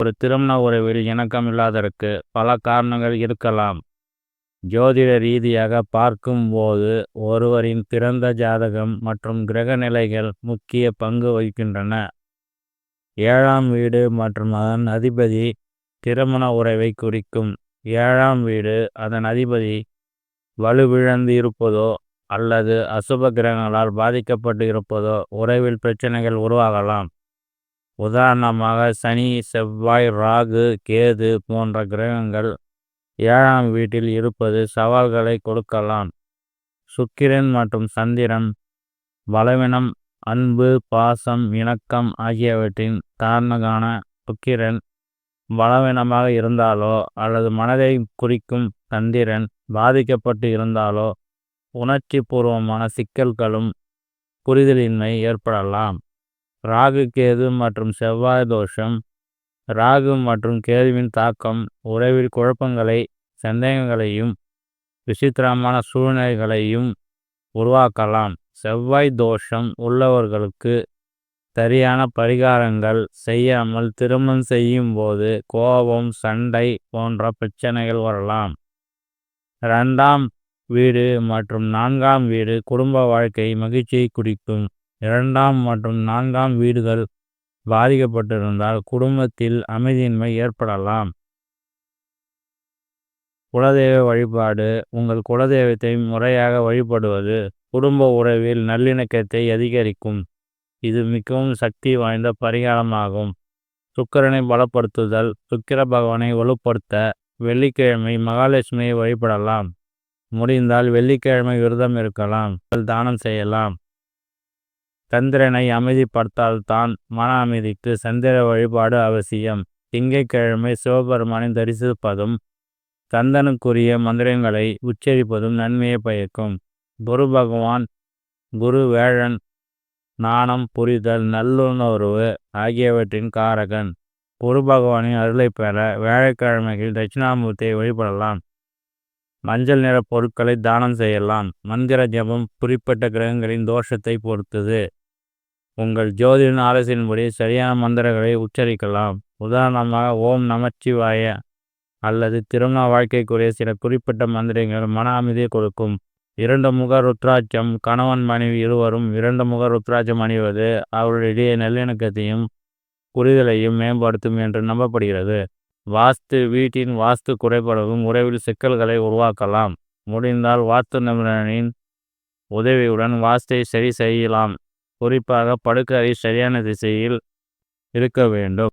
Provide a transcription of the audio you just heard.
ஒரு திருமண உறவில் இணக்கம் இல்லாததற்கு பல காரணங்கள் இருக்கலாம். ஜோதிட ரீதியாக பார்க்கும்போது ஒருவரின் பிறந்த ஜாதகம் மற்றும் கிரக நிலைகள் முக்கிய பங்கு வகிக்கின்றன. ஏழாம் வீடு மற்றும் அதன் அதிபதி திருமண உறவை குறிக்கும். ஏழாம் வீடு அதன் அதிபதி வலுவிழந்து இருப்பதோ அல்லது அசுப கிரகங்களால் பாதிக்கப்பட்டு இருப்பதோ உறவில் பிரச்சனைகள் உருவாகலாம். உதாரணமாக சனி செவ்வாய் ராகு கேது போன்ற கிரகங்கள் ஏழாம் வீட்டில் இருப்பது சவால்களை கொடுக்கலாம். சுக்கிரன் மற்றும் சந்திரன் பலவீனம் அன்பு பாசம் இணக்கம் ஆகியவற்றின் காரணமான சுக்கிரன் பலவீனமாக இருந்தாலோ அல்லது மனதை குறிக்கும் சந்திரன் பாதிக்கப்பட்டு இருந்தாலோ உணர்ச்சி பூர்வமான சிக்கல்களும் புரிதலின்மை ஏற்படலாம். ராகு கேது மற்றும் செவ்வாய் தோஷம். ராகு மற்றும் கேதுவின் தாக்கம் உறவில் குழப்பங்களை சந்தேகங்களையும் விசித்திரமான சூழ்நிலைகளையும் உருவாக்கலாம். செவ்வாய் தோஷம் உள்ளவர்களுக்கு சரியான பரிகாரங்கள் செய்யாமல் திருமணம் செய்யும் போது கோபம் சண்டை போன்ற பிரச்சனைகள் வரலாம். இரண்டாம் வீடு மற்றும் நான்காம் வீடு குடும்ப வாழ்க்கை மகிழ்ச்சியை குறிக்கும். இரண்டாம் மற்றும் நான்காம் வீடுகள் பாதிக்கப்பட்டிருந்தால் குடும்பத்தில் அமைதியின்மை ஏற்படலாம். குலதெய்வ வழிபாடு உங்கள் குலதெய்வத்தை முறையாக வழிபடுவது குடும்ப உறவில் நல்லிணக்கத்தை அதிகரிக்கும். இது மிகவும் சக்தி வாய்ந்த பரிகாரமாகும். சுக்கரனை பலப்படுத்துதல் சுக்கிர பகவானை வலுப்படுத்த வெள்ளிக்கிழமை மகாலட்சுமியை வழிபடலாம். முடிந்தால் வெள்ளிக்கிழமை விரதம் இருக்கலாம் தானம் செய்யலாம். சந்திரனை அமைதிப்படுத்தால்தான் மன அமைதிக்கு சந்திர வழிபாடு அவசியம். திங்கட்கிழமை சிவபெருமானை தரிசிப்பதும் சந்தனுக்குரிய மந்திரங்களை உச்சரிப்பதும் நன்மையை பயக்கும். குரு பகவான் குரு வேழன் நாணம் புரிதல் நல்லுணர்வு ஆகியவற்றின் காரகன். குரு பகவானின் அருளை பெற வேலைக்கிழமைகளில் தட்சிணாமூர்த்தியை வழிபடலாம். மஞ்சள் நிற பொருட்களை தானம் செய்யலாம். மந்திர ஜபம் குறிப்பிட்ட கிரகங்களின் தோஷத்தை பொறுத்தது. உங்கள் ஜோதிடன் ஆலோசனையின்படி சரியான மந்திரங்களை உச்சரிக்கலாம். உதாரணமாக ஓம் நமச்சிவாய அல்லது திருமண வாழ்க்கைக்குரிய சில குறிப்பிட்ட மந்திரங்கள் மன அமைதியை கொடுக்கும். இரண்டு முக ருத்ராட்சம் கணவன் மனைவி இருவரும் இரண்டு முக ருத்ராட்சம் அணிவது அவர்களிடையே நல்லிணக்கத்தையும் புரிதலையும் மேம்படுத்தும் என்று நம்பப்படுகிறது. வாஸ்து வீட்டின் வாஸ்து குறைபாடுகளும் உறவில் சிக்கல்களை உருவாக்கலாம். முடிந்தால் வாஸ்து நிபுணரின் உதவியுடன் வாஸ்தை சரி செய்யலாம். குறிப்பாக படுக்கறை சரியான திசையில் இருக்க வேண்டும்.